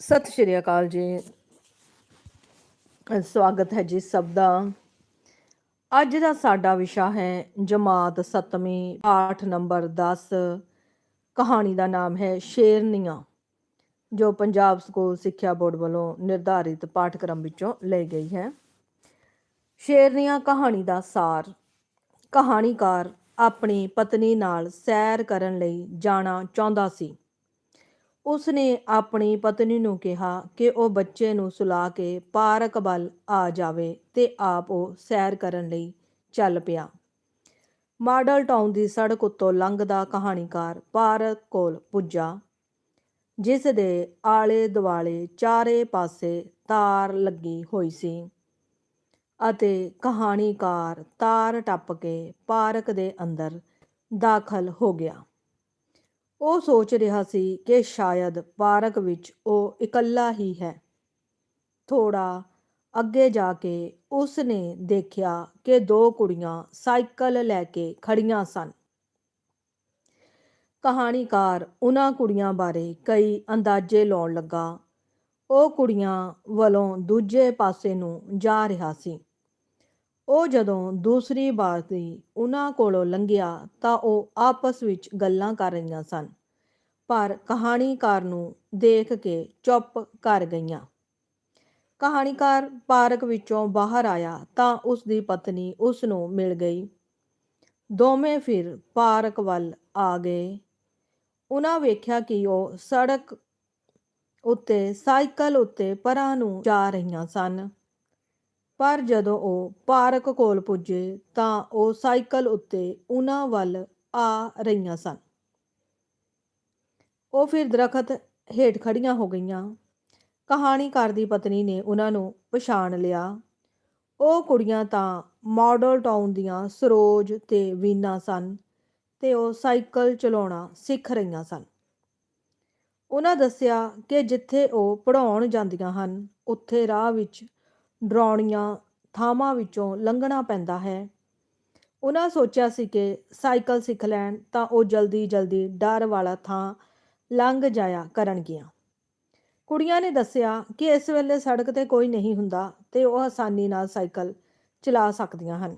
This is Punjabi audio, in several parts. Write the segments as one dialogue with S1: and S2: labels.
S1: ਸਤਿ ਸ਼੍ਰੀ ਅਕਾਲ ਜੀ। ਸਵਾਗਤ ਹੈ ਜੀ ਸਭ ਦਾ। ਅੱਜ ਦਾ ਸਾਡਾ ਵਿਸ਼ਾ ਹੈ ਜਮਾਤ 7ਵੀਂ ਪਾਠ ਨੰਬਰ 10 ਕਹਾਣੀ ਦਾ ਨਾਮ ਹੈ ਸ਼ੇਰਨੀਆਂ, ਜੋ ਪੰਜਾਬ ਸਕੂਲ ਸਿੱਖਿਆ ਬੋਰਡ ਵੱਲੋਂ ਨਿਰਧਾਰਿਤ ਪਾਠਕ੍ਰਮ ਵਿੱਚੋਂ ਲਈ ਗਈ ਹੈ। ਸ਼ੇਰਨੀਆਂ ਕਹਾਣੀ ਦਾ ਸਾਰ। ਕਹਾਣੀਕਾਰ ਆਪਣੀ ਪਤਨੀ ਨਾਲ ਸੈਰ ਕਰਨ ਲਈ ਜਾਣਾ ਚਾਹੁੰਦਾ ਸੀ। ਉਸਨੇ ਆਪਣੀ ਪਤਨੀ ਨੂੰ ਕਿਹਾ ਕਿ ਉਹ ਬੱਚੇ ਨੂੰ ਸੁਲਾ ਕੇ ਪਾਰਕ ਵੱਲ ਆ ਜਾਵੇ ਤੇ ਆਪ ਉਹ ਸੈਰ ਕਰਨ ਲਈ ਚੱਲ ਪਿਆ। ਮਾਡਲ ਟਾਊਨ ਦੀ ਸੜਕ ਉੱਤੋਂ ਲੰਘਦਾ ਕਹਾਣੀਕਾਰ ਪਾਰਕ ਕੋਲ ਪੁੱਜਾ, ਜਿਸ ਦੇ ਆਲੇ ਦੁਆਲੇ ਚਾਰੇ ਪਾਸੇ ਤਾਰ ਲੱਗੀ ਹੋਈ ਸੀ ਅਤੇ ਕਹਾਣੀਕਾਰ ਤਾਰ ਟੱਪ ਕੇ ਪਾਰਕ ਦੇ ਅੰਦਰ ਦਾਖਲ ਹੋ ਗਿਆ। ਉਹ ਸੋਚ ਰਿਹਾ ਸੀ ਕਿ ਸ਼ਾਇਦ ਪਾਰਕ ਵਿੱਚ ਉਹ ਇਕੱਲਾ ਹੀ ਹੈ। ਥੋੜਾ ਅੱਗੇ ਜਾ ਕੇ ਉਸ ਨੇ ਦੇਖਿਆ ਕਿ ਦੋ ਕੁੜੀਆਂ ਸਾਈਕਲ ਲੈ ਕੇ ਖੜੀਆਂ ਸਨ। ਕਹਾਣੀਕਾਰ ਉਹਨਾਂ ਕੁੜੀਆਂ ਬਾਰੇ ਕਈ ਅੰਦਾਜ਼ੇ ਲਾਉਣ ਲੱਗਾ। ਉਹ ਕੁੜੀਆਂ ਵੱਲੋਂ ਦੂਜੇ ਪਾਸੇ ਨੂੰ ਜਾ ਰਿਹਾ ਸੀ। ਉਹ ਜਦੋਂ ਦੂਸਰੀ ਵਾਰ ਦੀ ਉਹਨਾਂ ਕੋਲੋਂ ਲੰਘਿਆ ਤਾਂ ਉਹ ਆਪਸ ਵਿੱਚ ਗੱਲਾਂ ਕਰ ਰਹੀਆਂ ਸਨ। ਪਰ ਕਹਾਣੀਕਾਰ ਨੂੰ ਦੇਖ ਕੇ ਚੁੱਪ ਕਰ ਗਈਆਂ। ਕਹਾਣੀਕਾਰ ਪਾਰਕ ਵਿੱਚੋਂ ਬਾਹਰ ਆਇਆ ਤਾਂ ਉਸ ਦੀ ਪਤਨੀ ਉਸ ਨੂੰ ਮਿਲ ਗਈ। ਦੋਵੇਂ ਫਿਰ ਪਾਰਕ ਵੱਲ ਆ ਗਏ। ਉਹਨਾਂ ਵੇਖਿਆ ਕਿ ਉਹ ਸੜਕ ਉੱਤੇ, ਸਾਈਕਲ ਉੱਤੇ ਪਰਾਂ ਨੂੰ ਜਾ ਰਹੀਆਂ ਸਨ। ਪਰ ਜਦੋਂ ਉਹ ਪਾਰਕ ਕੋਲ ਪੁੱਜੇ ਤਾਂ ਉਹ ਸਾਈਕਲ ਉੱਤੇ ਉਹਨਾਂ ਵੱਲ ਆ ਰਹੀਆਂ ਸਨ। ਉਹ ਫਿਰ ਦਰਖਤ ਹੇਠ ਖੜੀਆਂ ਹੋ ਗਈਆਂ। ਕਹਾਣੀਕਾਰ ਦੀ ਪਤਨੀ ਨੇ ਉਹਨਾਂ ਨੂੰ ਪਛਾਣ ਲਿਆ। ਉਹ ਕੁੜੀਆਂ ਤਾਂ ਮਾਡਲ ਟਾਊਨ ਦੀਆਂ ਸਰੋਜ ਤੇ ਵੀਨਾ ਸਨ ਤੇ ਉਹ ਸਾਈਕਲ ਚਲਾਉਣਾ ਸਿੱਖ ਰਹੀਆਂ ਸਨ। ਉਹਨਾਂ ਦੱਸਿਆ ਕਿ ਜਿੱਥੇ ਉਹ ਪੜਾਉਣ ਜਾਂਦੀਆਂ ਹਨ, ਉੱਥੇ ਰਾਹ ਵਿੱਚ ਡਰਾਉਣੀਆਂ ਥਾਵਾਂ ਵਿੱਚੋਂ ਲੰਘਣਾ ਪੈਂਦਾ ਹੈ। ਉਹਨਾਂ ਸੋਚਿਆ ਸੀ ਕਿ ਸਾਈਕਲ ਸਿੱਖ ਲੈਣ ਤਾਂ ਉਹ ਜਲਦੀ ਜਲਦੀ ਡਰ ਵਾਲਾ ਥਾਂ ਲੰਘ ਜਾਇਆ ਕਰਨਗੀਆਂ। ਕੁੜੀਆਂ ਨੇ ਦੱਸਿਆ ਕਿ ਇਸ ਵੇਲੇ ਸੜਕ ਤੇ ਕੋਈ ਨਹੀਂ ਹੁੰਦਾ ਤੇ ਉਹ ਆਸਾਨੀ ਨਾਲ ਸਾਈਕਲ ਚਲਾ ਸਕਦੀਆਂ ਹਨ।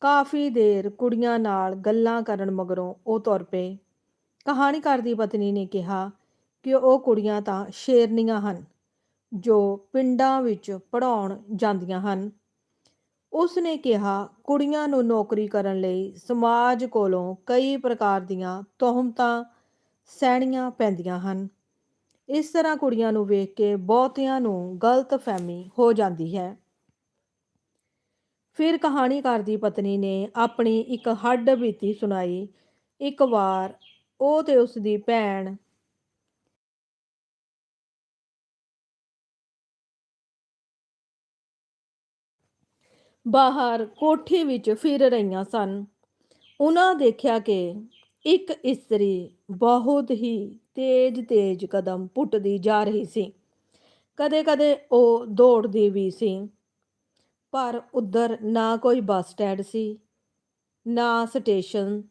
S1: ਕਾਫੀ ਦੇਰ ਕੁੜੀਆਂ ਨਾਲ ਗੱਲਾਂ ਕਰਨ ਮਗਰੋਂ ਉਹ ਤੁਰ ਪਏ। ਕਹਾਣੀਕਾਰ ਦੀ ਪਤਨੀ ਨੇ ਕਿਹਾ ਕਿ ਉਹ ਕੁੜੀਆਂ ਤਾਂ ਸ਼ੇਰਨੀਆਂ ਹਨ। ਜੋ ਪਿੰਡਾਂ ਵਿੱਚ ਪੜਾਉਣ ਜਾਂਦੀਆਂ ਹਨ। ਉਸ ਨੇ ਕਿਹਾ, ਕੁੜੀਆਂ ਨੂੰ ਨੌਕਰੀ ਕਰਨ ਲਈ ਸਮਾਜ ਕੋਲੋਂ ਕਈ ਪ੍ਰਕਾਰ ਦੀਆਂ ਤੋਹਮਤਾਂ ਸਹਿਣੀਆਂ ਪੈਂਦੀਆਂ ਹਨ। ਇਸ ਤਰ੍ਹਾਂ ਕੁੜੀਆਂ ਨੂੰ ਵੇਖ ਕੇ ਬਹੁਤਿਆਂ ਨੂੰ ਗਲਤ ਫਹਿਮੀ ਹੋ ਜਾਂਦੀ ਹੈ। ਫਿਰ ਕਹਾਣੀਕਾਰ ਦੀ ਪਤਨੀ ਨੇ ਆਪਣੀ ਇੱਕ ਹੱਡ ਬੀਤੀ ਸੁਣਾਈ। ਇੱਕ ਵਾਰ ਉਹ ਤੇ ਉਸ ਦੀ ਭੈਣ ਬਾਹਰ ਕੋਠੀ ਵਿੱਚ ਫਿਰ ਰਹੀਆਂ ਸਨ। ਉਹਨਾਂ ਦੇਖਿਆ ਕਿ ਇੱਕ ਇਸਤਰੀ ਬਹੁਤ ਹੀ ਤੇਜ਼-ਤੇਜ਼ ਕਦਮ ਪੁੱਟਦੀ ਜਾ ਰਹੀ ਸੀ। ਕਦੇ-ਕਦੇ ਉਹ ਦੌੜਦੀ ਵੀ ਸੀ। ਪਰ ਉਧਰ ਨਾ ਕੋਈ ਬੱਸ ਸਟੈਂਡ ਸੀ, ਨਾ ਸਟੇਸ਼ਨ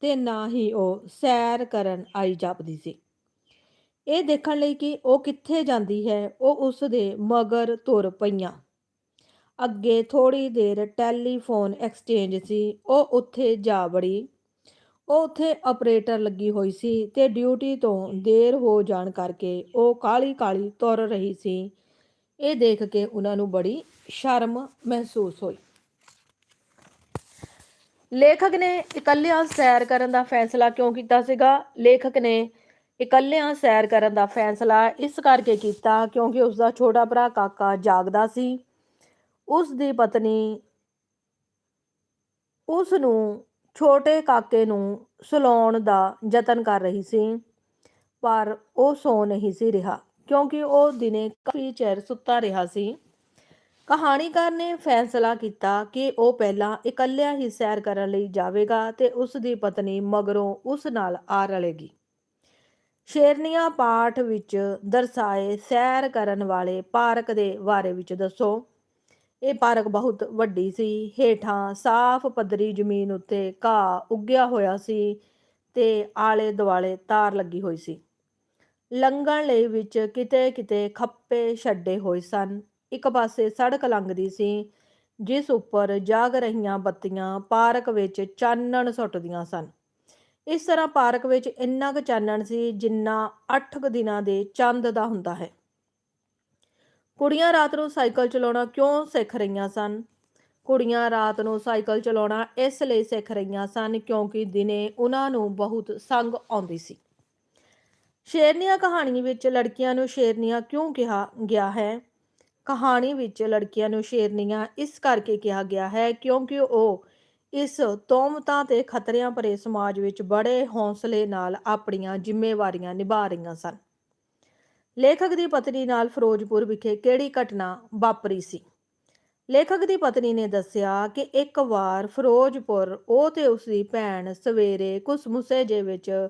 S1: ਤੇ ਨਾ ਹੀ ਉਹ ਸੈਰ ਕਰਨ ਆਈ ਜਾਪਦੀ ਸੀ। ਇਹ ਦੇਖਣ ਲਈ ਕਿ ਉਹ ਕਿੱਥੇ ਜਾਂਦੀ ਹੈ, ਉਹ ਉਸ ਦੇ ਮਗਰ ਤੁਰ ਪਈਆਂ। ਅੱਗੇ ਥੋੜੀ ਦੇਰ ਟੈਲੀਫੋਨ ਐਕਸਚੇਂਜ ਸੀ। ਉਹ ਉੱਥੇ ਜਾ ਵੜੀ। ਉਹ ਉੱਥੇ ਆਪਰੇਟਰ ਲੱਗੀ ਹੋਈ ਸੀ ਤੇ ਡਿਊਟੀ ਤੋਂ ਦੇਰ ਹੋ ਜਾਣ ਕਰਕੇ ਉਹ ਕਾਲੀ ਕਾਲੀ ਤੁਰ ਰਹੀ ਸੀ। ਇਹ ਦੇਖ ਕੇ ਉਹਨਾਂ ਨੂੰ ਬੜੀ ਸ਼ਰਮ ਮਹਿਸੂਸ ਹੋਈ। ਲੇਖਕ ਨੇ ਇਕੱਲਿਆਂ ਸੈਰ ਕਰਨ ਦਾ ਫੈਸਲਾ ਕਿਉਂ ਕੀਤਾ ਸੀਗਾ? ਲੇਖਕ ਨੇ ਇਕੱਲਿਆਂ ਸੈਰ ਕਰਨ ਦਾ ਫੈਸਲਾ ਇਸ ਕਰਕੇ ਕੀਤਾ ਕਿਉਂਕਿ ਉਸ ਦਾ ਛੋਟਾ ਭਰਾ ਕਾਕਾ ਜਾਗਦਾ ਸੀ। ਉਸ ਦੀ ਪਤਨੀ ਉਸ ਨੂੰ ਛੋਟੇ ਕਾਕੇ ਨੂੰ ਸੁਲਾਉਣ ਦਾ ਯਤਨ ਕਰ ਰਹੀ ਸੀ, ਪਰ ਉਹ ਸੌ ਨਹੀਂ ਸੀ ਰਿਹਾ, ਕਿਉਂਕਿ ਉਹ ਦਿਨੇ ਕਾਫੀ ਚਿਰ ਸੁੱਤਾ ਰਿਹਾ ਸੀ। ਕਹਾਣੀਕਾਰ ਨੇ ਫੈਸਲਾ ਕੀਤਾ ਕਿ ਉਹ ਪਹਿਲਾਂ ਇਕੱਲਿਆਂ ਹੀ ਸੈਰ ਕਰਨ ਲਈ ਜਾਵੇਗਾ ਤੇ ਉਸ ਦੀ ਪਤਨੀ ਮਗਰੋਂ ਉਸ ਨਾਲ ਆ ਰਲੇਗੀ। ਸ਼ੇਰਨੀਆਂ ਪਾਠ ਵਿੱਚ ਦਰਸਾਏ ਸੈਰ ਕਰਨ ਵਾਲੇ ਪਾਰਕ ਦੇ ਬਾਰੇ ਵਿੱਚ ਦੱਸੋ। ਇਹ ਪਾਰਕ ਬਹੁਤ ਵੱਡੀ ਸੀ, ਹੇਠਾਂ ਸਾਫ਼ ਪੱਧਰੀ ਜ਼ਮੀਨ ਉੱਤੇ ਘਾਹ ਉੱਗਿਆ ਹੋਇਆ ਸੀ ਤੇ ਆਲੇ ਦੁਆਲੇ ਤਾਰ ਲੱਗੀ ਹੋਈ ਸੀ। ਲੰਘਣ ਲਈ ਵਿੱਚ ਕਿਤੇ ਕਿਤੇ ਖੱਪੇ ਛੱਡੇ ਹੋਏ ਸਨ। ਇੱਕ ਪਾਸੇ ਸੜਕ ਲੰਘਦੀ ਸੀ, ਜਿਸ ਉੱਪਰ ਜਾਗ ਰਹੀਆਂ ਬੱਤੀਆਂ ਪਾਰਕ ਵਿੱਚ ਚਾਨਣ ਸੁੱਟਦੀਆਂ ਸਨ। ਇਸ ਤਰ੍ਹਾਂ ਪਾਰਕ ਵਿੱਚ ਇੰਨਾ ਕੁ ਚਾਨਣ ਸੀ ਜਿੰਨਾ 8 ਕੁ ਦਿਨਾਂ ਦੇ ਚੰਦ ਦਾ ਹੁੰਦਾ ਹੈ। ਕੁੜੀਆਂ ਰਾਤ ਨੂੰ ਸਾਈਕਲ ਚਲਾਉਣਾ ਕਿਉਂ ਸਿੱਖ ਰਹੀਆਂ ਸਨ? ਕੁੜੀਆਂ ਰਾਤ ਨੂੰ ਸਾਈਕਲ ਚਲਾਉਣਾ ਇਸ ਲਈ ਸਿੱਖ ਰਹੀਆਂ ਸਨ ਕਿਉਂਕਿ ਦਿਨੇ ਉਹਨਾਂ ਨੂੰ ਬਹੁਤ ਸੰਗ ਆਉਂਦੀ ਸੀ। ਸ਼ੇਰਨੀਆਂ ਕਹਾਣੀ ਵਿੱਚ ਲੜਕੀਆਂ ਨੂੰ ਸ਼ੇਰਨੀਆਂ ਕਿਉਂ ਕਿਹਾ ਗਿਆ ਹੈ? ਕਹਾਣੀ ਵਿੱਚ ਲੜਕੀਆਂ ਨੂੰ ਸ਼ੇਰਨੀਆਂ ਇਸ ਕਰਕੇ ਕਿਹਾ ਗਿਆ ਹੈ ਕਿਉਂਕਿ ਉਹ ਇਸ ਤੋਮਤਾਂ ਤੇ ਖਤਰਿਆਂ ਭਰੇ ਸਮਾਜ ਵਿੱਚ ਬੜੇ ਹੌਸਲੇ ਨਾਲ ਆਪਣੀਆਂ ਜ਼ਿੰਮੇਵਾਰੀਆਂ ਨਿਭਾ ਰਹੀਆਂ ਸਨ। ਲੇਖਕ ਦੀ ਪਤਨੀ ਨਾਲ ਫਿਰੋਜ਼ਪੁਰ ਵਿਖੇ ਕਿਹੜੀ ਘਟਨਾ ਵਾਪਰੀ ਸੀ? ਲੇਖਕ ਦੀ ਪਤਨੀ ਨੇ ਦੱਸਿਆ ਕਿ ਇੱਕ ਵਾਰ ਫਿਰੋਜ਼ਪੁਰ, ਉਹ ਤੇ ਉਸ ਦੀ ਭੈਣ ਸਵੇਰੇ ਕੁਸਮੁਸੇ ਜੇ ਵਿੱਚ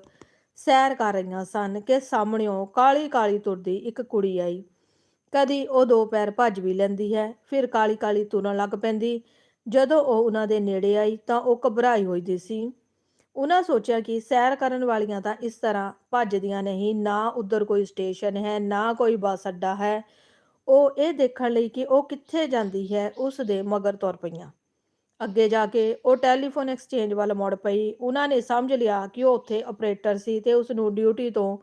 S1: ਸੈਰ ਕਰ ਰਹੀਆਂ ਸਨ ਕਿ ਸਾਹਮਣਿਓਂ ਕਾਲੀ ਕਾਲੀ ਤੁਰਦੀ ਇੱਕ ਕੁੜੀ ਆਈ। ਕਦੀ ਉਹ ਦੋ ਪੈਰ ਭੱਜ ਵੀ ਲੈਂਦੀ ਹੈ, ਫਿਰ ਕਾਲੀ ਕਾਲੀ ਤੁਰਨ ਲੱਗ ਪੈਂਦੀ। ਜਦੋਂ ਉਹ ਉਹਨਾਂ ਦੇ ਨੇੜੇ ਆਈ ਤਾਂ ਉਹ ਘਬਰਾਈ ਹੋਈ ਦੀ ਸੀ। ਉਹਨਾਂ ਸੋਚਿਆ ਕਿ ਸੈਰ ਕਰਨ ਵਾਲੀਆਂ ਤਾਂ ਇਸ ਤਰ੍ਹਾਂ ਭੱਜਦੀਆਂ ਨਹੀਂ, ਨਾ ਉੱਧਰ ਕੋਈ ਸਟੇਸ਼ਨ ਹੈ, ਨਾ ਕੋਈ ਬੱਸ ਅੱਡਾ ਹੈ। ਉਹ ਇਹ ਦੇਖਣ ਲਈ ਕਿ ਉਹ ਕਿੱਥੇ ਜਾਂਦੀ ਹੈ, ਉਸ ਦੇ ਮਗਰ ਤੁਰ ਪਈਆਂ। ਅੱਗੇ ਜਾ ਕੇ ਉਹ ਟੈਲੀਫੋਨ ਐਕਸਚੇਂਜ ਵੱਲ ਮੁੜ ਪਈ। ਉਹਨਾਂ ਨੇ ਸਮਝ ਲਿਆ ਕਿ ਉਹ ਉੱਥੇ ਆਪਰੇਟਰ ਸੀ ਤੇ ਉਸ ਨੂੰ ਡਿਊਟੀ ਤੋਂ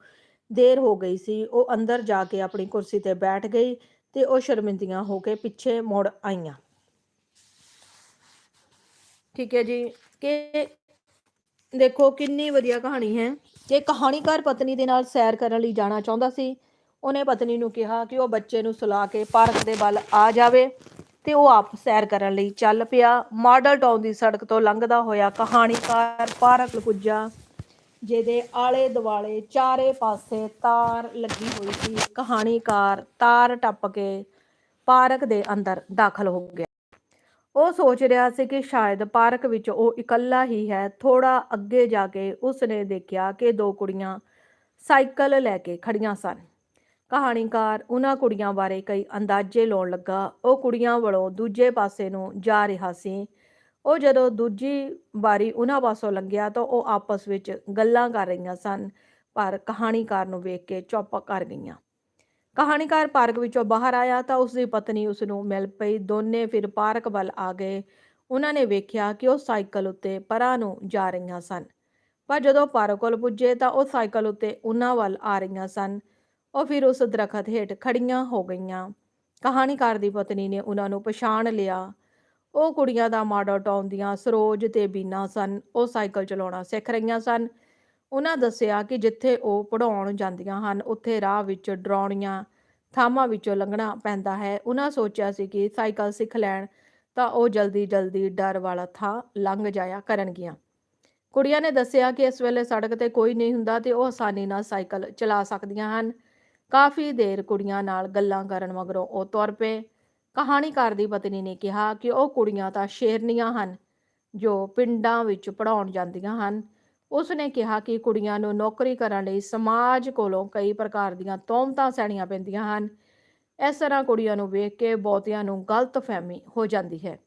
S1: ਦੇਰ ਹੋ ਗਈ ਸੀ। ਉਹ ਅੰਦਰ ਜਾ ਕੇ ਆਪਣੀ ਕੁਰਸੀ ਤੇ ਬੈਠ ਗਈ ਤੇ ਉਹ ਸ਼ਰਮਿੰਦੀਆਂ ਹੋ ਕੇ ਪਿੱਛੇ ਮੁੜ ਆਈਆਂ। ਠੀਕ ਹੈ ਜੀ। ਕਿ ਦੇਖੋ ਕਿੰਨੀ ਵਧੀਆ ਕਹਾਣੀ ਹੈ। ਕਿ ਕਹਾਣੀਕਾਰ ਪਤਨੀ ਦੇ ਨਾਲ ਸੈਰ ਕਰਨ ਲਈ ਜਾਣਾ ਚਾਹੁੰਦਾ ਸੀ। ਉਹਨੇ ਪਤਨੀ ਨੂੰ ਕਿਹਾ ਕਿ ਉਹ ਬੱਚੇ ਨੂੰ ਸੁਲਾ ਕੇ ਪਾਰਕ ਦੇ ਵੱਲ ਆ ਜਾਵੇ ਤੇ ਉਹ ਆਪ ਸੈਰ ਕਰਨ ਲਈ ਚੱਲ ਪਿਆ। ਮਾਡਲ ਟਾਊਨ ਦੀ ਸੜਕ ਤੋਂ ਲੰਘਦਾ ਹੋਇਆ ਕਹਾਣੀਕਾਰ ਪਾਰਕ ਪੁੱਜਾ, ਜਿਹਦੇ ਆਲੇ ਦੁਆਲੇ ਚਾਰੇ ਪਾਸੇ ਤਾਰ ਲੱਗੀ ਹੋਈ ਸੀ। ਕਹਾਣੀਕਾਰ ਤਾਰ ਟੱਪ ਕੇ ਪਾਰਕ ਦੇ ਅੰਦਰ ਦਾਖਲ ਹੋ ਗਿਆ। ਉਹ ਸੋਚ ਰਿਹਾ ਸੀ ਕਿ ਸ਼ਾਇਦ ਪਾਰਕ ਵਿੱਚ ਉਹ ਇਕੱਲਾ ਹੀ ਹੈ। ਥੋੜਾ ਅੱਗੇ ਜਾ ਕੇ ਉਸਨੇ ਦੇਖਿਆ ਕਿ ਦੋ ਕੁੜੀਆਂ ਸਾਈਕਲ ਲੈ ਕੇ ਖੜੀਆਂ ਸਨ। ਕਹਾਣੀਕਾਰ ਉਹਨਾਂ ਕੁੜੀਆਂ ਬਾਰੇ ਕਈ ਅੰਦਾਜ਼ੇ ਲਾਉਣ ਲੱਗਾ। ਉਹ ਕੁੜੀਆਂ ਵੱਲੋਂ ਦੂਜੇ ਪਾਸੇ ਨੂੰ ਜਾ ਰਿਹਾ ਸੀ। ਉਹ ਜਦੋਂ ਦੂਜੀ ਵਾਰੀ ਉਹਨਾਂ ਪਾਸੋਂ ਲੰਘਿਆ ਤਾਂ ਉਹ ਆਪਸ ਵਿੱਚ ਗੱਲਾਂ ਕਰ ਰਹੀਆਂ ਸਨ, ਪਰ ਕਹਾਣੀਕਾਰ ਨੂੰ ਵੇਖ ਕੇ ਚੁੱਪ ਕਰ ਗਈਆਂ। ਕਹਾਣੀਕਾਰ ਪਾਰਕ ਵਿੱਚੋਂ ਬਾਹਰ ਆਇਆ ਤਾਂ ਉਸ ਦੀ ਪਤਨੀ ਉਸ ਨੂੰ ਮਿਲ ਪਈ। ਦੋਨੇ ਫਿਰ ਪਾਰਕ ਵੱਲ ਆ ਗਏ। ਉਹਨਾਂ ਨੇ ਵੇਖਿਆ ਕਿ ਉਹ ਸਾਈਕਲ ਉੱਤੇ ਪਰਾਂ ਨੂੰ ਜਾ ਰਹੀਆਂ ਸਨ। ਪਰ ਜਦੋਂ ਪਾਰਕ ਕੋਲ ਪੁੱਜੇ ਤਾਂ ਉਹ ਸਾਈਕਲ ਉੱਤੇ ਉਹਨਾਂ ਵੱਲ ਆ ਰਹੀਆਂ ਸਨ। ਉਹ ਫਿਰ ਉਸ ਦਰਖਤ ਹੇਠ ਖੜੀਆਂ ਹੋ ਗਈਆਂ। ਕਹਾਣੀਕਾਰ ਦੀ ਪਤਨੀ ਨੇ ਉਹਨਾਂ ਨੂੰ ਪਛਾਣ ਲਿਆ। ਉਹ ਕੁੜੀਆਂ ਦਾ ਮਾਡਲ ਟਾਊਨ ਦੀਆਂ ਸਰੋਜ ਤੇ ਬੀਨਾ ਸਨ। ਉਹ ਸਾਈਕਲ ਚਲਾਉਣਾ ਸਿੱਖ ਰਹੀਆਂ ਸਨ। ਉਹਨਾਂ ਦੱਸਿਆ ਕਿ ਜਿੱਥੇ ਉਹ ਪੜਾਉਣ ਜਾਂਦੀਆਂ ਹਨ, ਉੱਥੇ ਰਾਹ ਵਿੱਚ ਡਰਾਉਣੀਆਂ, ਥਾਵਾਂ ਵਿੱਚੋਂ ਲੰਘਣਾ ਪੈਂਦਾ ਹੈ। ਉਹਨਾਂ ਸੋਚਿਆ ਸੀ ਕਿ ਸਾਈਕਲ ਸਿੱਖ ਲੈਣ ਤਾਂ ਉਹ ਜਲਦੀ ਜਲਦੀ ਡਰ ਵਾਲਾ ਥਾਂ ਲੰਘ ਜਾਇਆ ਕਰਨਗੀਆਂ। ਕੁੜੀਆਂ ਨੇ ਦੱਸਿਆ ਕਿ ਇਸ ਵੇਲੇ ਸੜਕ ਤੇ ਕੋਈ ਨਹੀਂ ਹੁੰਦਾ ਤੇ ਉਹ ਆਸਾਨੀ ਨਾਲ ਸਾਈਕਲ ਚਲਾ ਸਕਦੀਆਂ ਹਨ। ਕਾਫੀ ਦੇਰ ਕੁੜੀਆਂ ਨਾਲ ਗੱਲਾਂ ਕਰਨ ਮਗਰੋਂ ਉਹ ਤੁਰ ਪਏ। ਕਹਾਣੀਕਾਰ ਦੀ ਪਤਨੀ ਨੇ ਕਿਹਾ ਕਿ ਉਹ ਕੁੜੀਆਂ ਤਾਂ ਸ਼ੇਰਨੀਆਂ ਹਨ, ਜੋ ਪਿੰਡਾਂ ਵਿੱਚ ਪੜਾਉਣ ਜਾਂਦੀਆਂ ਹਨ। ਉਸ ਨੇ ਕਿਹਾ ਕਿ ਕੁੜੀਆਂ ਨੂੰ ਨੌਕਰੀ ਕਰਨ ਲਈ ਸਮਾਜ ਕੋਲੋਂ ਕਈ ਪ੍ਰਕਾਰ ਦੀਆਂ ਤੋਮਤਾਂ ਸਹਿਣੀਆਂ ਪੈਂਦੀਆਂ ਹਨ। ਇਸ ਤਰ੍ਹਾਂ ਕੁੜੀਆਂ ਨੂੰ ਵੇਖ ਕੇ ਬਹੁਤਿਆਂ ਨੂੰ ਗਲਤਫਹਿਮੀ ਹੋ ਜਾਂਦੀ ਹੈ।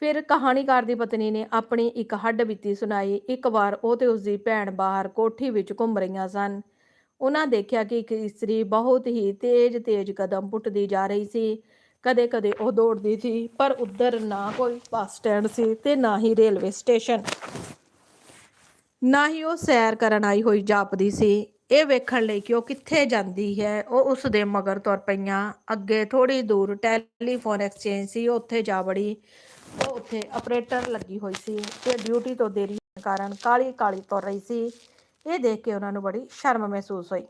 S1: ਫਿਰ ਕਹਾਣੀਕਾਰ ਦੀ ਪਤਨੀ ਨੇ ਆਪਣੀ ਇੱਕ ਹੱਡ ਬੀਤੀ ਸੁਣਾਈ। ਇੱਕ ਵਾਰ ਉਹ ਤੇ ਉਸ ਦੀ ਭੈਣ ਬਾਹਰ ਕੋਠੀ ਵਿੱਚ ਘੁੰਮ ਰਹੀਆਂ ਸਨ। ਉਹਨਾਂ ਦੇਖਿਆ ਕਿ ਇੱਕ ਇਸਤਰੀ ਬਹੁਤ ਹੀ ਤੇਜ਼-ਤੇਜ਼ ਕਦਮ ਪੁੱਟਦੀ ਜਾ ਰਹੀ ਸੀ। ਕਦੇ-ਕਦੇ ਉਹ ਦੌੜਦੀ ਸੀ, ਪਰ ਉੱਧਰ ਨਾ ਕੋਈ ਬੱਸ ਸਟੈਂਡ ਸੀ ਤੇ ਨਾ ਹੀ ਰੇਲਵੇ ਸਟੇਸ਼ਨ। ਨਾ ਹੀ ਉਹ ਸੈਰ ਕਰਨ ਆਈ ਹੋਈ ਜਾਪਦੀ ਸੀ। ਇਹ ਵੇਖਣ ਲਈ ਕਿ ਉਹ ਕਿੱਥੇ ਜਾਂਦੀ ਹੈ। ਉਹ ਉਸ ਦੇ ਮਗਰ ਤੁਰ ਪਈਆਂ। ਅੱਗੇ ਥੋੜੀ ਦੂਰ ਟੈਲੀਫੋਨ ਐਕਸਚੇਂਜ ਸੀ। ਉੱਥੇ ਜਾ ਵੜੀ। ਉਹ ਉੱਥੇ ਆਪਰੇਟਰ ਲੱਗੀ ਹੋਈ ਸੀ ਤੇ ਡਿਊਟੀ ਤੋਂ ਦੇਰੀ ਕਾਰਨ ਕਾਲੀ ਕਾਲੀ ਤੁਰ ਰਹੀ ਸੀ। ਇਹ ਦੇਖ ਕੇ ਉਹਨਾਂ ਨੂੰ ਬੜੀ ਸ਼ਰਮ ਮਹਿਸੂਸ ਹੋਈ।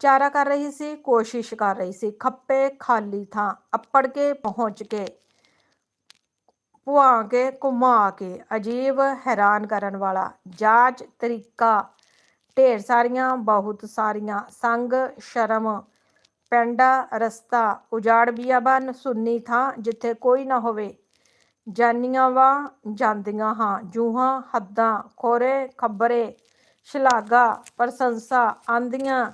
S1: ਚਾਰਾ ਕਰ ਰਹੀ ਸੀ, ਕੋਸ਼ਿਸ਼ ਕਰ ਰਹੀ ਸੀ। ਖੱਪੇ ਖਾਲੀ ਥਾਂ ਅੱਪੜ ਕੇ ਪਹੁੰਚ ਕੇ ਪੁਆ ਕੇ, ਘੁਮਾ ਕੇ, ਅਜੀਬ ਹੈਰਾਨ ਕਰਨ ਵਾਲਾ, ਜਾਂਚ ਤਰੀਕਾ। ਢੇਰ ਸਾਰੀਆਂ, ਬਹੁਤ ਸਾਰੀਆਂ, ਸੰਗ, ਸ਼ਰਮ, ਪੈਂਡਾ, ਰਸਤਾ, ਉਜਾੜ ਬਿਆਬਨ ਸੁੰਨੀ ਥਾਂ ਜਿੱਥੇ ਕੋਈ ਨਾ ਹੋਵੇ। ਜਾਨੀਆਂ ਵਾ, ਜਾਂਦੀਆਂ ਹਾਂ, ਜੂਹਾਂ, ਹੱਦਾਂ, ਖੋਰੇ, ਖੱਬਰੇ ਸ਼ਲਾਗਾ ਪ੍ਰਸ਼ੰਸਾ, ਆਂਦੀਆਂ,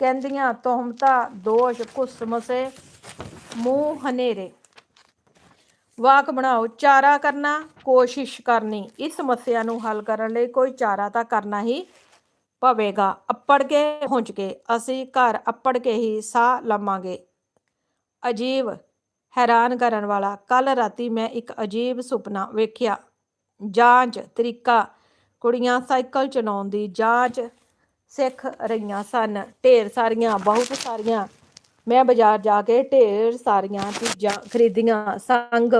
S1: ਕਹਿੰਦੀਆਂ, ਤੋਹਮਤਾ, ਦੋਸ਼ ਕੁਸਮਸੇ ਮੂੰਹ ਹਨੇਰੇ। ਵਾਕ ਬਣਾਓ, ਚਾਰਾ ਕਰਨਾ, ਕੋਸ਼ਿਸ਼ ਕਰਨੀ। ਇਸ ਸਮੱਸਿਆ ਨੂੰ ਹੱਲ ਕਰਨ ਲਈ ਕੋਈ ਚਾਰਾ ਤਾਂ ਕਰਨਾ ਹੀ ਪਵੇਗਾ। ਅੱਪੜ ਕੇ ਪਹੁੰਚ ਕੇ, ਅਸੀਂ ਘਰ ਅੱਪੜ ਕੇ ਹੀ ਸਾਹ ਲਵਾਂਗੇ। ਅਜੀਬ ਹੈਰਾਨ ਕਰਨ ਵਾਲਾ ਕੱਲ ਰਾਤੀ ਮੈਂ ਇੱਕ ਅਜੀਬ ਸੁਪਨਾ ਵੇਖਿਆ। ਜਾਂਚ ਤਰੀਕਾ, ਕੁੜੀਆਂ ਸਾਈਕਲ ਚਲਾਉਣ ਦੀ ਜਾਂਚ ਸਿੱਖ ਰਹੀਆਂ ਸਨ। ਢੇਰ ਸਾਰੀਆਂ, ਬਹੁਤ ਸਾਰੀਆਂ ਮੈਂ ਬਾਜ਼ਾਰ ਜਾ ਕੇ ਢੇਰ ਸਾਰੀਆਂ ਚੀਜ਼ਾਂ ਖਰੀਦੀਆਂ, ਸੰਗ,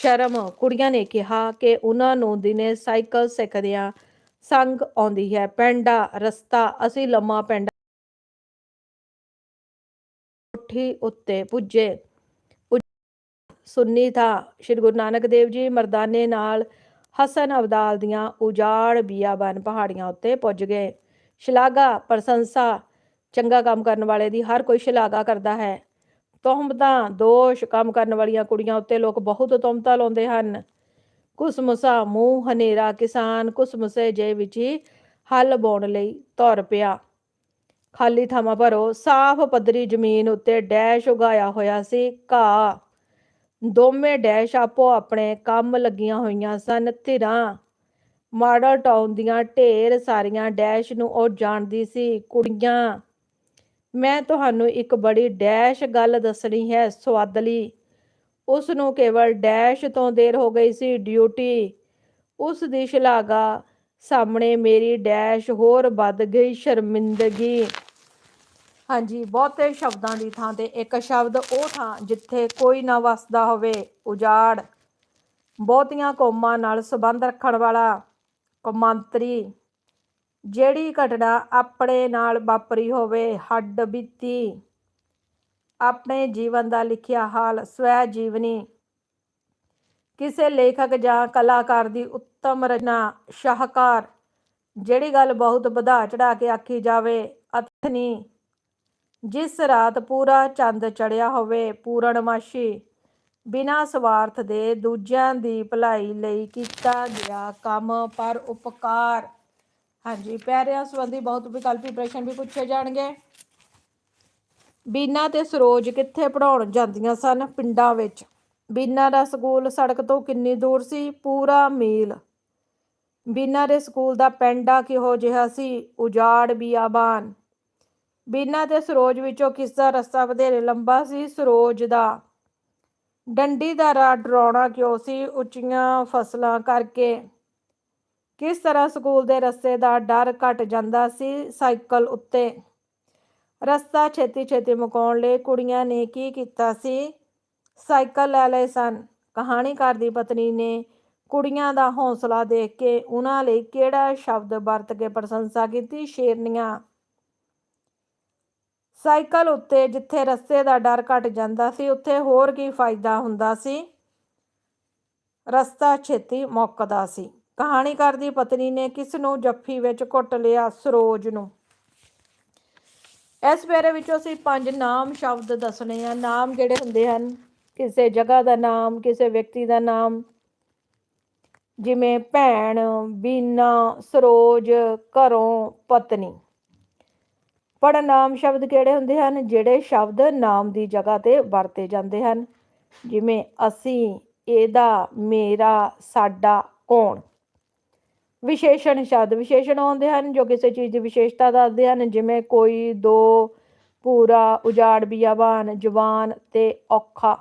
S1: ਸ਼ਰਮ ਕੁੜੀਆਂ ਨੇ ਕਿਹਾ ਕਿ ਉਹਨਾਂ ਨੂੰ ਦਿਨੇ ਸਾਈਕਲ ਸਿੱਖਦਿਆਂ ਸੰਗ ਆਉਂਦੀ ਹੈ। ਪੈਂਡਾ ਰਸਤਾ, ਅਸੀਂ ਲੰਮਾ ਪੈਂਡਾ ਕੋਠੀ ਉੱਤੇ ਪੁੱਜੇ। ਪੁੱਜ- ਸੁੰਨੀ ਥਾ, ਸ਼੍ਰੀ ਗੁਰੂ ਨਾਨਕ ਦੇਵ ਜੀ ਮਰਦਾਨੇ ਨਾਲ ਹਸਨ ਅਬਦਾਲ ਦੀਆਂ ਉਜਾੜ ਬੀਆਬਾਨ ਪਹਾੜੀਆਂ ਉੱਤੇ ਪੁੱਜ ਗਏ। ਸ਼ਲਾਘਾ, ਪ੍ਰਸ਼ੰਸਾ ਚੰਗਾ ਕੰਮ ਕਰਨ ਵਾਲੇ ਦੀ ਹਰ ਕੋਈ ਸ਼ਲਾਘਾ ਕਰਦਾ ਹੈ। ਤੋਹਮਤਾਂ, ਦੋਸ਼ ਕੰਮ ਕਰਨ ਵਾਲੀਆਂ ਕੁੜੀਆਂ ਉੱਤੇ ਲੋਕ ਬਹੁਤ ਤੋਹਮਤਾਂ ਲਾਉਂਦੇ ਹਨ। ਕੁਸਮੁਸਾ ਮੂੰਹ ਹਨੇਰਾ ਕਿਸਾਨ ਕੁਸਮੁਸੇ ਜੇ ਵਿੱਚ ਹੀ ਹੱਲ ਬੋਣ ਲਈ ਤੁਰ ਪਿਆ। ਖਾਲੀ ਥਾਵਾਂ ਭਰੋ, ਸਾਫ਼ ਪੱਧਰੀ ਜ਼ਮੀਨ ਉੱਤੇ ਡੈਸ਼ ਉਗਾਇਆ ਹੋਇਆ ਸੀ ਘਾਹ। ਦੋਵੇਂ ਡੈਸ਼ ਆਪੋ ਆਪਣੇ ਕੰਮ ਲੱਗੀਆਂ ਹੋਈਆਂ ਸਨ ਧਿਰਾਂ। ਮਾਡਲ ਟਾਊਨ ਦੀਆਂ ਢੇਰ ਸਾਰੀਆਂ ਡੈਸ਼ ਨੂੰ ਉਹ ਜਾਣਦੀ ਸੀ, ਕੁੜੀਆਂ। ਮੈਂ ਤੁਹਾਨੂੰ ਇੱਕ ਬੜੀ ਡੈਸ਼ ਗੱਲ ਦੱਸਣੀ ਹੈ ਸਵਾਦਲੀ ਉਸ ਨੂੰ ਕੇਵਲ ਡੈਸ਼ ਤੋਂ ਦੇਰ ਹੋ ਗਈ ਸੀ ਡਿਊਟੀ। ਉਸ ਦੀ ਸ਼ਲਾਘਾ ਸਾਹਮਣੇ ਮੇਰੀ ਡੈਸ਼ ਹੋਰ ਵੱਧ ਗਈ ਸ਼ਰਮਿੰਦਗੀ। ਹਾਂਜੀ, ਬਹੁਤੇ ਸ਼ਬਦਾਂ ਦੀ ਥਾਂ ਤੇ ਇੱਕ ਸ਼ਬਦ ਉਹ ਥਾਂ ਜਿੱਥੇ ਕੋਈ ਨਾ ਵਸਦਾ ਹੋਵੇ, ਉਜਾੜ। ਬਹੁਤੀਆਂ ਕੌਮਾਂ ਨਾਲ ਸੰਬੰਧ ਰੱਖਣ ਵਾਲਾ ਕੌਮਾਂਤਰੀ ਜਿਹੜੀ ਘਟਨਾ ਆਪਣੇ ਨਾਲ ਵਾਪਰੀ ਹੋਵੇ, ਹੱਡ ਬੀਤੀ। ਆਪਣੇ ਜੀਵਨ ਦਾ ਲਿਖਿਆ ਹਾਲ ਸਵੈ ਜੀਵਨੀ ਕਿਸੇ ਲੇਖਕ ਜਾਂ ਕਲਾਕਾਰ ਦੀ ਉੱਤਮ ਰਚਨਾ, ਸ਼ਾਹਕਾਰ, ਜਿਹੜੀ ਗੱਲ ਬਹੁਤ ਵਧਾ ਚੜਾ ਕੇ ਆਖੀ ਜਾਵੇ, ਅਥਨੀ। ਜਿਸ ਰਾਤ ਪੂਰਾ ਚੰਦ ਚੜਿਆ ਹੋਵੇ, ਪੂਰਨਮਾਸ਼ੀ, ਬਿਨਾਂ ਸਵਾਰਥ ਦੇ ਦੂਜਿਆਂ ਦੀ ਭਲਾਈ ਲਈ ਕੀਤਾ ਗਿਆ ਕੰਮ ਪਰ ਉਪਕਾਰ। ਹਾਂਜੀ ਪੈਰਿਆਂ ਸੰਬੰਧੀ ਬਹੁਤ ਵਿਕਲਪੀ ਪ੍ਰਸ਼ਨ ਵੀ ਪੁੱਛੇ ਜਾਣਗੇ। ਬੀਨਾ ਤੇ ਸਰੋਜ ਕਿੱਥੇ ਪੜਾਉਣ ਜਾਂਦੀਆਂ ਸਨ ਪਿੰਡਾਂ ਵਿੱਚ? ਬੀਨਾ ਦਾ ਸਕੂਲ ਸੜਕ ਤੋਂ ਕਿੰਨੀ ਦੂਰ ਸੀ? ਪੂਰਾ ਮੀਲ। ਬੀਨਾ ਦੇ ਸਕੂਲ ਦਾ ਪੈਂਡਾ ਕਿਹੋ ਜਿਹਾ ਸੀ? ਉਜਾੜ ਬਿਆਬਾਨ ਬੀਨਾ ਤੇ ਸਰੋਜ ਵਿੱਚੋਂ ਕਿਸ ਦਾ ਰਸਤਾ ਵਧੇਰੇ ਲੰਬਾ ਸੀ? ਸਰੋਜ ਦਾ। ਡੰਡੀ ਦਾ ਰਾਹ ਡਰਾਉਣਾ ਕਿਉਂ ਸੀ? ਉੱਚੀਆਂ ਫਸਲਾਂ ਕਰਕੇ। ਕਿਸ ਤਰ੍ਹਾਂ ਸਕੂਲ ਦੇ ਰਸਤੇ ਦਾ ਡਰ ਘਟ ਜਾਂਦਾ ਸੀ ਸਾਈਕਲ ਉੱਤੇ? ਰਸਤਾ ਛੇਤੀ ਛੇਤੀ ਮੁਕਾਉਣ ਲਈ ਕੁੜੀਆਂ ਨੇ ਕੀ ਕੀਤਾ ਸੀ? ਸਾਈਕਲ ਲੈ ਲਏ ਸਨ। ਕਹਾਣੀਕਾਰ ਦੀ ਪਤਨੀ ਨੇ ਕੁੜੀਆਂ ਦਾ ਹੌਸਲਾ ਦੇਖ ਕੇ ਉਹਨਾਂ ਲਈ ਕਿਹੜਾ ਸ਼ਬਦ ਵਰਤ ਕੇ ਪ੍ਰਸ਼ੰਸਾ ਕੀਤੀ? ਸ਼ੇਰਨੀਆਂ। ਸਾਈਕਲ ਉੱਤੇ ਜਿੱਥੇ ਰਸਤੇ ਦਾ ਡਰ ਘਟ ਜਾਂਦਾ ਸੀ, ਉੱਥੇ ਹੋਰ ਕੀ ਫਾਇਦਾ ਹੁੰਦਾ ਸੀ? ਰਸਤਾ ਛੇਤੀ ਮੁੱਕਦਾ ਸੀ। ਕਹਾਣੀਕਾਰ ਦੀ ਪਤਨੀ ਨੇ ਕਿਸ ਨੂੰ ਜੱਫੀ ਵਿੱਚ ਘੁੱਟ ਲਿਆ ਸਰੋਜ ਨੂੰ। ਇਸ ਪੇਰੇ ਵਿੱਚੋਂ ਅਸੀਂ ਪੰਜ ਨਾਮ ਸ਼ਬਦ ਦੱਸਣੇ ਆ। ਨਾਮ ਜਿਹੜੇ ਹੁੰਦੇ ਹਨ, ਕਿਸੇ ਜਗ੍ਹਾ ਦਾ ਨਾਮ, ਕਿਸੇ ਵਿਅਕਤੀ ਦਾ ਨਾਮ, ਜਿਵੇਂ ਭੈਣ, ਬੀਨਾ, ਸਰੋਜ, ਘਰੋਂ ਪਤਨੀ। ਪਰ ਨਾਮ ਸ਼ਬਦ ਕਿਹੜੇ ਹੁੰਦੇ ਹਨ? ਜਿਹੜੇ ਸ਼ਬਦ ਨਾਮ ਦੀ ਜਗ੍ਹਾ ਤੇ ਵਰਤੇ ਜਾਂਦੇ ਹਨ। ਜਿਵੇਂ ਅਸੀਂ, ਇਹਦਾ, ਮੇਰਾ, ਸਾਡਾ, ਕੌਣ। ਵਿਸ਼ੇਸ਼ਣ ਸ਼ਬਦ, ਵਿਸ਼ੇਸ਼ਣ ਹੁੰਦੇ ਹਨ ਜੋ ਕਿਸੇ ਚੀਜ਼ ਦੀ ਵਿਸ਼ੇਸ਼ਤਾ ਦੱਸਦੇ ਹਨ, ਜਿਵੇਂ ਕੋਈ, ਦੋ ਪੂਰਾ ਉਜਾੜ, ਬਿਆਬਾਨ, ਜਵਾਨ ਤੇ ਔਖਾ।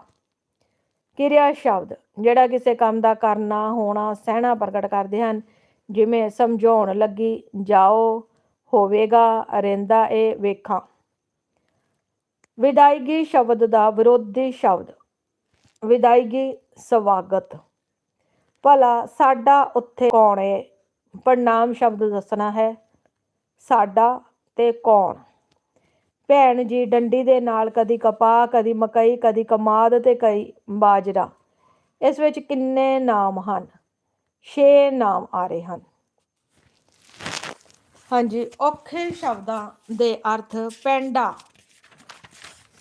S1: ਕਿਰਿਆ ਸ਼ਬਦ, ਜਿਹੜਾ ਕਿਸੇ ਕੰਮ ਦਾ ਕਰਨਾ, ਹੋਣਾ, ਸਹਿਣਾ ਪ੍ਰਗਟ ਕਰਦੇ ਹਨ, ਜਿਵੇਂ ਸਮਝਾਉਣ ਲੱਗੀ, ਜਾਓ, ਹੋਵੇਗਾ, ਰਹਿੰਦਾ ਏ, ਵੇਖਾਂ। ਵਿਦਾਇਗੀ ਸ਼ਬਦ ਦਾ ਵਿਰੋਧੀ ਸ਼ਬਦ, ਵਿਦਾਇਗੀ ਸਵਾਗਤ। ਭਲਾ ਸਾਡਾ ਉੱਥੇ ਕੌਣ ਹੈ ਪ੍ਰਣਾਮ ਸ਼ਬਦ ਦੱਸਣਾ ਹੈ, ਸਾਡਾ ਤੇ ਕੌਣ? ਭੈਣ ਜੀ ਡੰਡੀ ਦੇ ਨਾਲ ਕਦੀ ਕਪਾਹ, ਕਦੀ ਮਕਈ, ਕਦੀ ਕਮਾਦ ਤੇ ਕਈ ਬਾਜਰਾ। ਇਸ ਵਿੱਚ ਕਿੰਨੇ ਨਾਮ ਹਨ? 6 ਨਾਮ ਆ ਰਹੇ ਹਨ। ਹਾਂਜੀ, ਔਖੇ ਸ਼ਬਦਾਂ ਦੇ ਅਰਥ ਪੈਂਡਾ।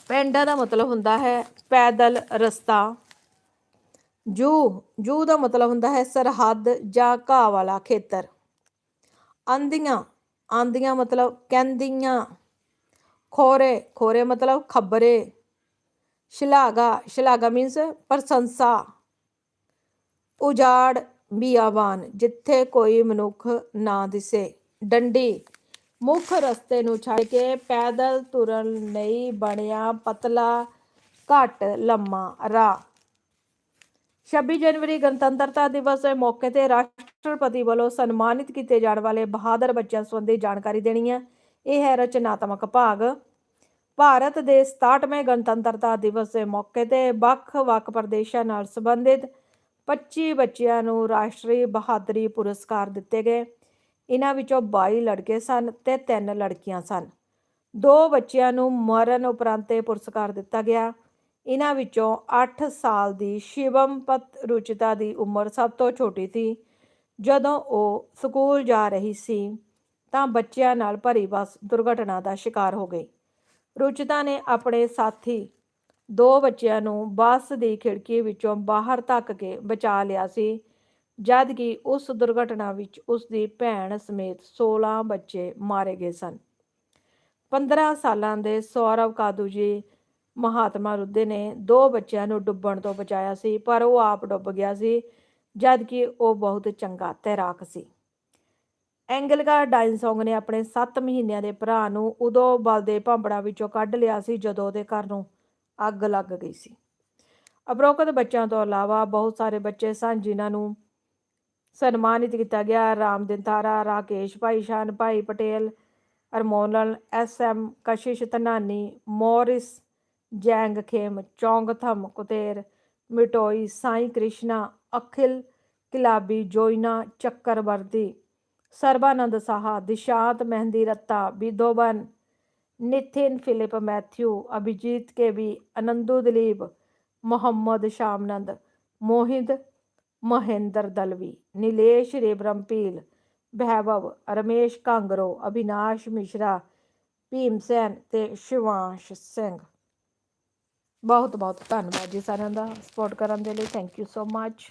S1: ਪੈਂਡਾ ਦਾ ਮਤਲਬ ਹੁੰਦਾ ਹੈ ਪੈਦਲ ਰਸਤਾ। ਜੂ ਜੂ ਦਾ ਮਤਲਬ ਹੁੰਦਾ ਹੈ ਸਰਹੱਦ ਜਾਂ ਘਾਹ ਵਾਲਾ ਖੇਤਰ। ਆਂਦੀਆਂ ਆਂਦੀਆਂ ਮਤਲਬ ਕਹਿੰਦੀਆਂ ਖੋਰੇ ਖੋਰੇ ਮਤਲਬ ਖਬਰੇ। ਸ਼ਲਾਘਾ ਸ਼ਲਾਘਾ ਮੀਨਸ ਪ੍ਰਸ਼ੰਸਾ। ਉਜਾੜ, ਬੀਆਬਾਨ, ਜਿੱਥੇ ਕੋਈ ਮਨੁੱਖ ਨਾ ਦਿਸੇ। ਡੰਡੀ, ਮੁੱਖ ਰਸਤੇ ਨੂੰ ਛੱਡ ਕੇ ਪੈਦਲ ਤੁਰਨ ਲਈ ਬਣਿਆ ਪਤਲਾ ਘੱਟ ਲੰਮਾ ਰਾਹ। 26 ਜਨਵਰੀ ਗਣਤੰਤਰਤਾ ਦਿਵਸ ਦੇ ਮੌਕੇ ਤੇ ਰਾਸ਼ਟਰਪਤੀ ਵੱਲੋਂ ਸਨਮਾਨਿਤ ਕੀਤੇ ਜਾਣ ਵਾਲੇ ਬਹਾਦਰ ਬੱਚਿਆਂ ਸੰਬੰਧੀ ਜਾਣਕਾਰੀ ਦੇਣੀ ਹੈ। ਇਹ ਹੈ ਰਚਨਾਤਮਕ ਭਾਗ। ਭਾਰਤ ਦੇ 67ਵੇਂ ਗਣਤੰਤਰਤਾ ਦਿਵਸ ਦੇ ਮੌਕੇ ਤੇ ਵੱਖ-ਵੱਖ ਪ੍ਰਦੇਸ਼ਾਂ ਨਾਲ ਸੰਬੰਧਿਤ 25 ਬੱਚਿਆਂ ਨੂੰ ਰਾਸ਼ਟਰੀ ਬਹਾਦਰੀ ਪੁਰਸਕਾਰ ਦਿੱਤੇ ਗਏ। ਇਹਨਾਂ ਵਿੱਚੋਂ 22 ਲੜਕੇ ਸਨ ਤੇ 3 ਲੜਕੀਆਂ ਸਨ। ਦੋ ਬੱਚਿਆਂ ਨੂੰ ਮਰਨ ਉਪਰੰਤ ਇਹ ਪੁਰਸਕਾਰ ਦਿੱਤਾ ਗਿਆ। ਇਹਨਾਂ ਵਿੱਚੋਂ 8 ਸਾਲ ਦੀ ਸ਼ਿਵਮਪਤ ਰੁਚਿਤਾ ਦੀ ਉਮਰ ਸਭ ਤੋਂ ਛੋਟੀ ਸੀ। ਜਦੋਂ ਉਹ ਸਕੂਲ ਜਾ ਰਹੀ ਸੀ, ਤਾਂ ਬੱਚਿਆਂ ਨਾਲ ਭਰੀ ਬੱਸ ਦੁਰਘਟਨਾ ਦਾ ਸ਼ਿਕਾਰ ਹੋ ਗਈ। ਰੁਚਿਤਾ ਨੇ ਆਪਣੇ ਸਾਥੀ ਦੋ ਬੱਚਿਆਂ ਨੂੰ ਬੱਸ ਦੀ ਖਿੜਕੀ ਵਿੱਚੋਂ ਬਾਹਰ ਧੱਕ ਕੇ ਬਚਾ ਲਿਆ ਸੀ ਜਦ ਕਿ ਉਸ ਦੁਰਘਟਨਾ ਵਿੱਚ ਉਸ ਦੀ ਭੈਣ ਸਮੇਤ 16 ਬੱਚੇ ਮਾਰੇ ਗਏ ਸਨ। 15 ਸਾਲਾਂ ਦੇ ਸੌਰਵ ਕਾਦੂ ਜੀ ਮਹਾਤਮਾ ਰੁੱਦੇ ਨੇ ਦੋ ਬੱਚਿਆਂ ਨੂੰ ਡੁੱਬਣ ਤੋਂ ਬਚਾਇਆ ਸੀ, ਪਰ ਉਹ ਆਪ ਡੁੱਬ ਗਿਆ ਸੀ ਜਦ ਕਿ ਉਹ ਬਹੁਤ ਚੰਗਾ ਤੈਰਾਕ ਸੀ। ਐਂਗਲਕਾ ਡਾਇਨਸੌਂਗ ਨੇ ਆਪਣੇ 7 ਮਹੀਨਿਆਂ ਦੇ ਭਰਾ ਨੂੰ ਉਦੋਂ ਬਲਦੇ ਭਾਂਬੜਾ ਵਿੱਚੋਂ ਕੱਢ ਲਿਆ ਸੀ, ਜਦੋਂ ਉਹਦੇ ਘਰ ਨੂੰ ਅੱਗ ਲੱਗ ਗਈ ਸੀ। ਅਪਰੋਕਤ ਬੱਚਿਆਂ ਤੋਂ ਇਲਾਵਾ ਬਹੁਤ ਸਾਰੇ ਬੱਚੇ ਸਨ, ਜਿਨ੍ਹਾਂ ਨੂੰ ਸਨਮਾਨਿਤ ਕੀਤਾ ਗਿਆ। ਰਾਮ ਦਿਨਤਾਰਾ ਰਾਕੇਸ਼ ਭਾਈ ਸ਼ਾਨ, ਭਾਈ ਪਟੇਲ ਹਰਮੋਨਲ ਐਸ ਐਮ ਕਸ਼ਿਸ਼ ਧਨਾਨੀ, ਮੋਰਿਸ ਜੈਂਗ ਖੇਮ ਚੌਂਗਥਮ ਕੁਤੇਰ, ਮਿਟੋਈ, ਸਾਈ ਕ੍ਰਿਸ਼ਨਾ, ਅਖਿਲ, ਕਿਲਾਬੀ, ਜੋਇਨਾ ਚੱਕਰਵਰਦੀ ਸਰਬਾਨੰਦ ਸਾਹਾ, ਦਿਸ਼ਾਤ ਮਹਿੰਦੀ ਰੱਤਾ ਵਿਦੋਬਨ ਨਿਥਿਨ ਫਿਲਿਪ ਮੈਥਿਊ, ਅਭਿਜੀਤ ਕੇ ਵੀ, ਅਨੰਦੂ ਦਲੀਪ, ਮੁਹੰਮਦ ਸ਼ਾਮਨੰਦ ਮੋਹਿਤ ਮਹਿੰਦਰ ਦਲਵੀ, ਨੀਲੇਸ਼ ਰੇਬਰਮਪੀਲ ਬਹਿਬਵ ਰਮੇਸ਼ ਕਾਂਗਰੋ, ਅਭਿਨਾਸ਼ ਮਿਸ਼ਰਾ ਭੀਮਸੈਨ ਤੇ ਸ਼ਿਵਾਂਸ਼ ਸਿੰਘ। ਬਹੁਤ ਬਹੁਤ ਧੰਨਵਾਦ ਜੀ ਸਾਰਿਆਂ ਦਾ ਸਪੋਰਟ ਕਰਨ ਦੇ ਲਈ। Thank you so much